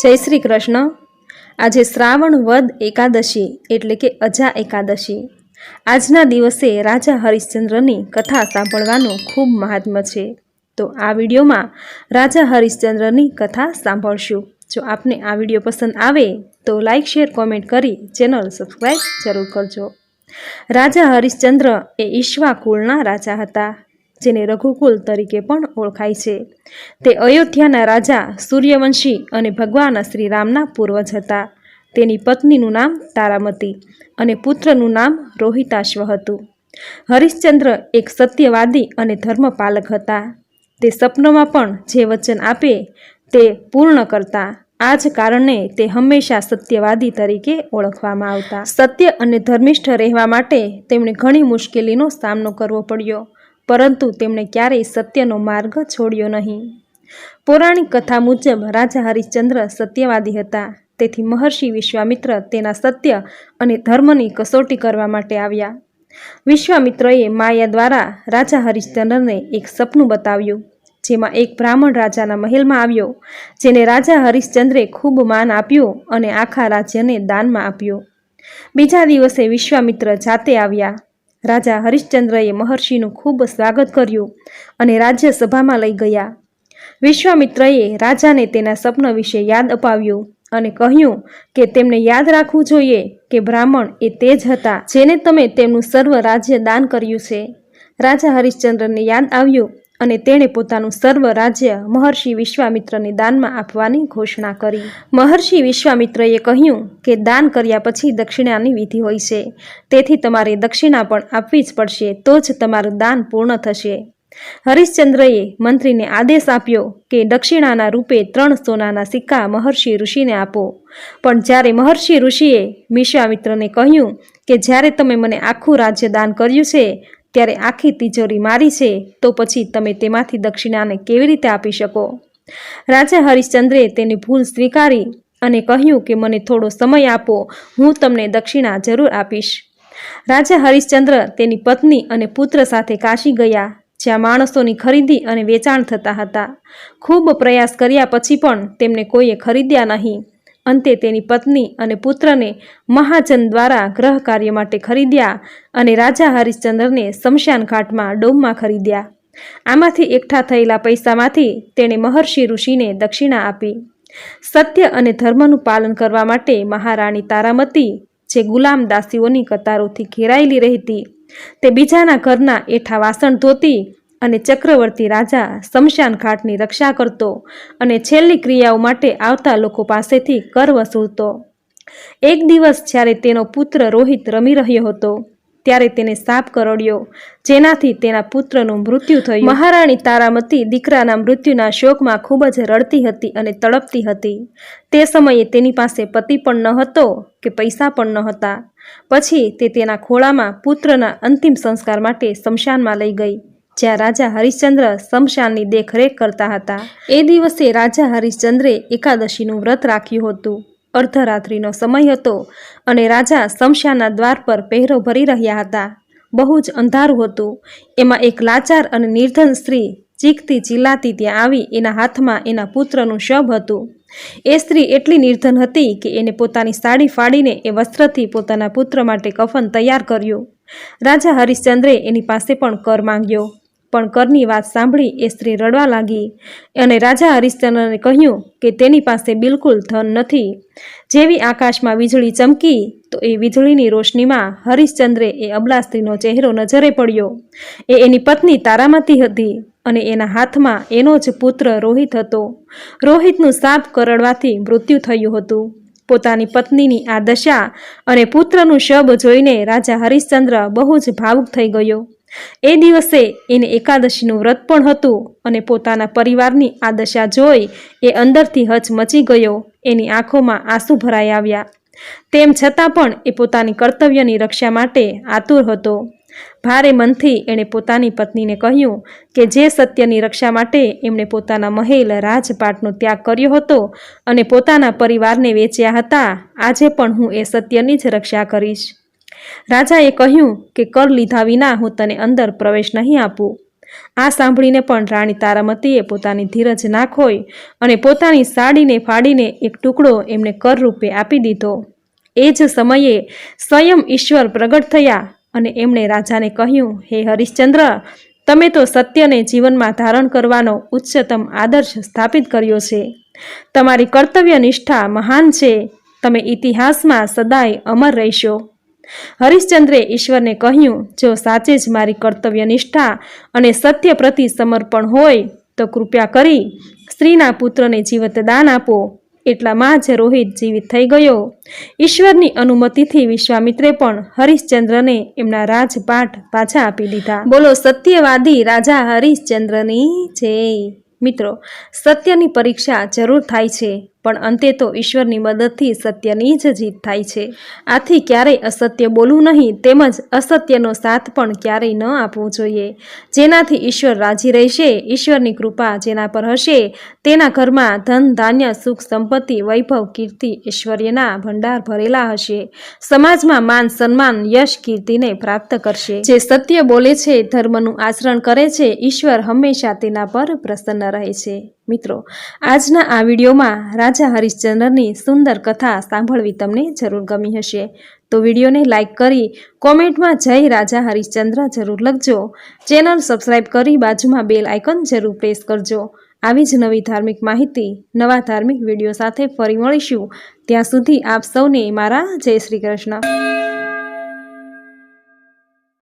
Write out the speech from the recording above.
જય શ્રી કૃષ્ણ. આજે શ્રાવણ વદ એકાદશી એટલે કે અજા એકાદશી. આજના દિવસે રાજા હરિશ્ચંદ્રની કથા સાંભળવાનું ખૂબ મહાત્મ્ય છે. તો આ વિડીયોમાં રાજા હરિશ્ચંદ્રની કથા સાંભળશું. જો આપને આ વીડિયો પસંદ આવે તો લાઇક શેર, કોમેન્ટ કરી ચેનલ સબસ્ક્રાઈબ જરૂર કરજો. રાજા હરિશ્ચંદ્ર એ ઈશ્વા કુળના રાજા હતા. જેને રઘુકુલ તરીકે પણ ઓળખાય છે. તે અયોધ્યાના રાજા, સૂર્યવંશી અને ભગવાન શ્રી રામના પૂર્વજ હતા. તેની પત્નીનું નામ તારામતી અને પુત્રનું નામ રોહિતાશ્વ હતું. હરિશ્ચંદ્ર એક સત્યવાદી અને ધર્મપાલક હતા. તે સપનોમાં પણ જે વચન આપે તે પૂર્ણ કરતા, આ જ કારણે તે હંમેશા સત્યવાદી તરીકે ઓળખવામાં આવતા. સત્ય અને ધર્મિષ્ઠ રહેવા માટે તેમણે ઘણી મુશ્કેલીનો સામનો કરવો પડ્યો. પરંતુ તેમણે ક્યારેય સત્યનો માર્ગ છોડ્યો નહીં. પૌરાણિક કથા મુજબ રાજા હરિશ્ચંદ્ર સત્યવાદી હતા. તેથી મહર્ષિ વિશ્વામિત્ર તેના સત્ય અને ધર્મની કસોટી કરવા માટે આવ્યા. વિશ્વામિત્રએ માયા દ્વારા રાજા હરિશ્ચંદ્રને એક સપનું બતાવ્યું, જેમાં એક બ્રાહ્મણ રાજાના મહેલમાં આવ્યો, જેને રાજા હરિશ્ચંદ્રે ખૂબ માન આપ્યું અને આખા રાજ્યને દાનમાં આપ્યું. બીજા દિવસે વિશ્વામિત્ર જાતે આવ્યા. રાજા હરિશ્ચંદ્રએ મહર્ષિનું ખૂબ સ્વાગત કર્યું અને રાજ્યસભામાં લઈ ગયા. વિશ્વામિત્રએ રાજાને તેના સપન વિશે યાદ અપાવ્યું અને કહ્યું કે તેમને યાદ રાખવું જોઈએ કે બ્રાહ્મણ એ તે જ હતા જેને તમે તેમનું સર્વ રાજ્ય દાન કર્યું છે. રાજા હરિશ્ચંદ્રને યાદ આવ્યું અને તેણે પોતાનું સર્વ રાજ્ય મહર્ષિ વિશ્વામિત્રને દાનમાં આપવાની ઘોષણા કરી. મહર્ષિ વિશ્વામિત્રએ કહ્યું કે દાન કર્યા પછી દક્ષિણાની વિધિ હોય છે. તેથી તમારે દક્ષિણા પણ આપવી જ પડશે, તો જ તમારું દાન પૂર્ણ થશે. હરિશ્ચંદ્રએ મંત્રીને આદેશ આપ્યો કે દક્ષિણાના રૂપે ત્રણ સોનાના સિક્કા મહર્ષિ ઋષિને આપો. પણ જ્યારે મહર્ષિ ઋષિએ વિશ્વામિત્રને કહ્યું કે જ્યારે તમે મને આખું રાજ્ય દાન કર્યું છે ત્યારે આખી તિજોરી મારી છે, તો પછી તમે તેમાંથી દક્ષિણાને કેવી રીતે આપી શકો? રાજા હરિશ્ચંદ્રે તેની ભૂલ સ્વીકારી અને કહ્યું કે મને થોડો સમય આપો, હું તમને દક્ષિણા જરૂર આપીશ. રાજા હરિશ્ચંદ્ર તેની પત્ની અને પુત્ર સાથે કાશી ગયા, જ્યાં માણસોની ખરીદી અને વેચાણ થતા હતા. ખૂબ પ્રયાસ કર્યા પછી પણ તેમને કોઈએ ખરીદ્યા નહીં. અંતે તેની પત્ની અને પુત્રને મહાજન દ્વારા ગ્રહ કાર્ય માટે ખરીદ્યા અને રાજા હરિશ્ચંદ્રને શમશાન ઘાટમાં ડોમમાં ખરીદ્યા. આમાંથી એકઠા થયેલા પૈસામાંથી તેણે મહર્ષિ ઋષિને દક્ષિણા આપી. સત્ય અને ધર્મનું પાલન કરવા માટે મહારાણી તારામતી, જે ગુલામ દાસીઓની કતારોથી ઘેરાયેલી રહેતી, તે બીજાના ઘરના એઠા વાસણ ધોતી અને ચક્રવર્તી રાજા શમશાન ઘાટની રક્ષા કરતો અને છેલ્લી ક્રિયાઓ માટે આવતા લોકો પાસેથી કર વસૂલતો એક દિવસ જ્યારે તેનો પુત્ર રોહિત રમી રહ્યો હતો, ત્યારે તેને સાપ કરડ્યો, જેનાથી તેના પુત્રનું મૃત્યુ થયું. મહારાણી તારામતી દીકરાના મૃત્યુના શોકમાં ખૂબ જ રડતી હતી અને તડપતી હતી. તે સમયે તેની પાસે પતિ પણ ન હતો કે પૈસા પણ ન હતા. પછી તે તેના ખોળામાં પુત્રના અંતિમ સંસ્કાર માટે શમશાનમાં લઈ ગઈ. જ્યાં રાજા હરિશ્ચંદ્ર શમશાનની દેખરેખ કરતા હતા. એ દિવસે રાજા હરિશ્ચંદ્રે એકાદશીનું વ્રત રાખ્યું હતું. અર્ધરાત્રિનો સમય હતો અને રાજા શમશાનના દ્વાર પર પહેરો ભરી રહ્યા હતા. બહુ જ અંધારું હતું. એમાં એક લાચાર અને નિર્ધન સ્ત્રી ચીખતી ચીલાતી ત્યાં આવી એના હાથમાં એના પુત્રનું શબ હતું. એ સ્ત્રી એટલી નિર્ધન હતી કે એને પોતાની સાડી ફાડીને એ વસ્ત્રથી પોતાના પુત્ર માટે કફન તૈયાર કર્યું. રાજા હરિશ્ચંદ્રે એની પાસે પણ કર માંગ્યો. પણ કરની વાત સાંભળી એ સ્ત્રી રડવા લાગી અને રાજા હરિશ્ચંદ્રને કહ્યું કે તેની પાસે બિલકુલ ધન નથી. જેવી આકાશમાં વીજળી ચમકી, તો એ વીજળીની રોશનીમાં હરિશ્ચંદ્રે એ અબલા સ્ત્રીનો ચહેરો નજરે પડ્યો. એ એની પત્ની તારામતી હતી અને એના હાથમાં એનો જ પુત્ર રોહિત હતો. રોહિતનું સાપ કરડવાથી મૃત્યુ થયું હતું. પોતાની પત્નીની આ દશા અને પુત્રનું શબ જોઈને રાજા હરિશ્ચંદ્ર બહુ જ ભાવુક થઈ ગયો. એ દિવસે એને એકાદશીનું વ્રત પણ હતું અને પોતાના પરિવારની આ દશા જોઈ એ અંદરથી હચમચી ગયો. એની આંખોમાં આંસુ ભરાઈ આવ્યા. તેમ છતાં પણ એ પોતાની કર્તવ્યની રક્ષા માટે આતુર હતો. ભારે મનથી એણે પોતાની પત્નીને કહ્યું કે જે સત્યની રક્ષા માટે એમણે પોતાના મહેલ રાજપાટનો ત્યાગ કર્યો હતો અને પોતાના પરિવારને વેચ્યા હતા, આજે પણ હું એ સત્યની જ રક્ષા કરીશ. રાજાએ કહ્યું કે કર લીધા વિના હું તને અંદર પ્રવેશ નહીં આપું. આ સાંભળીને પણ રાણી તારામતીએ પોતાની ધીરજ ના ખોઈ અને પોતાની સાડીને ફાડીને એક ટુકડો એમને કર રૂપે આપી દીધો. એ જ સમયે સ્વયં ઈશ્વર પ્રગટ થયા અને એમણે રાજાને કહ્યું, હે હરિશ્ચંદ્ર, તમે તો સત્યને જીવનમાં ધારણ કરવાનો ઉચ્ચતમ આદર્શ સ્થાપિત કર્યો છે. તમારી કર્તવ્ય નિષ્ઠા મહાન છે. તમે ઇતિહાસમાં સદાય અમર રહેશો. હરિશ્ચંદ્રે ઈશ્વરને કહ્યું, જો સાચે જ મારી કર્તવ્ય નિષ્ઠા અને સત્ય પ્રતિ સમર્પણ હોય, તો કૃપયા કરી સ્ત્રીના પુત્રને જીવત દાન આપો. એટલામાં જ રોહિત જીવિત થઈ ગયો. ઈશ્વરની અનુમતિથી વિશ્વામિત્રે પણ હરિશ્ચંદ્રને એમના રાજપાઠ પાછા આપી દીધા. બોલો, સત્યવાદી રાજા હરિશ્ચંદ્રની જય. મિત્રો, સત્યની પરીક્ષા જરૂર થાય છે. પણ અંતે તો ઈશ્વરની મદદથી સત્યની જ જીત થાય છે. આથી ક્યારેય અસત્ય બોલવું નહીં, તેમજ અસત્યનો સાથ પણ ક્યારેય ન આપવો જોઈએ. જેનાથી ઈશ્વર રાજી રહેશે, ઈશ્વરની કૃપા જેના પર હશે, તેના ઘરમાં ધન, ધાન્ય, સુખ, સંપત્તિ, વૈભવ, કીર્તિ, ઐશ્વર્યના ભંડાર ભરેલા હશે. સમાજમાં માન, સન્માન, યશ, કીર્તિને પ્રાપ્ત કરશે. જે સત્ય બોલે છે, ધર્મનું આચરણ કરે છે, ઈશ્વર હંમેશા તેના પર પ્રસન્ન રહે છે. મિત્રો, આજના આ વિડીયોમાં રાજા હરિશ્ચંદ્રની સુંદર કથા સાંભળવી તમને જરૂર ગમી હશે. તો વિડીયોને લાઇક કરી કોમેન્ટમાં જય રાજા હરિશ્ચંદ્ર જરૂર લખજો. ચેનલ સબસ્ક્રાઇબ કરી બાજુમાં બેલ આઇકન જરૂર પ્રેસ કરજો. આવી જ નવી ધાર્મિક માહિતી, નવા ધાર્મિક વીડિયો સાથે ફરી મળીશું. ત્યાં સુધી આપ સૌને મારા જય શ્રી કૃષ્ણ.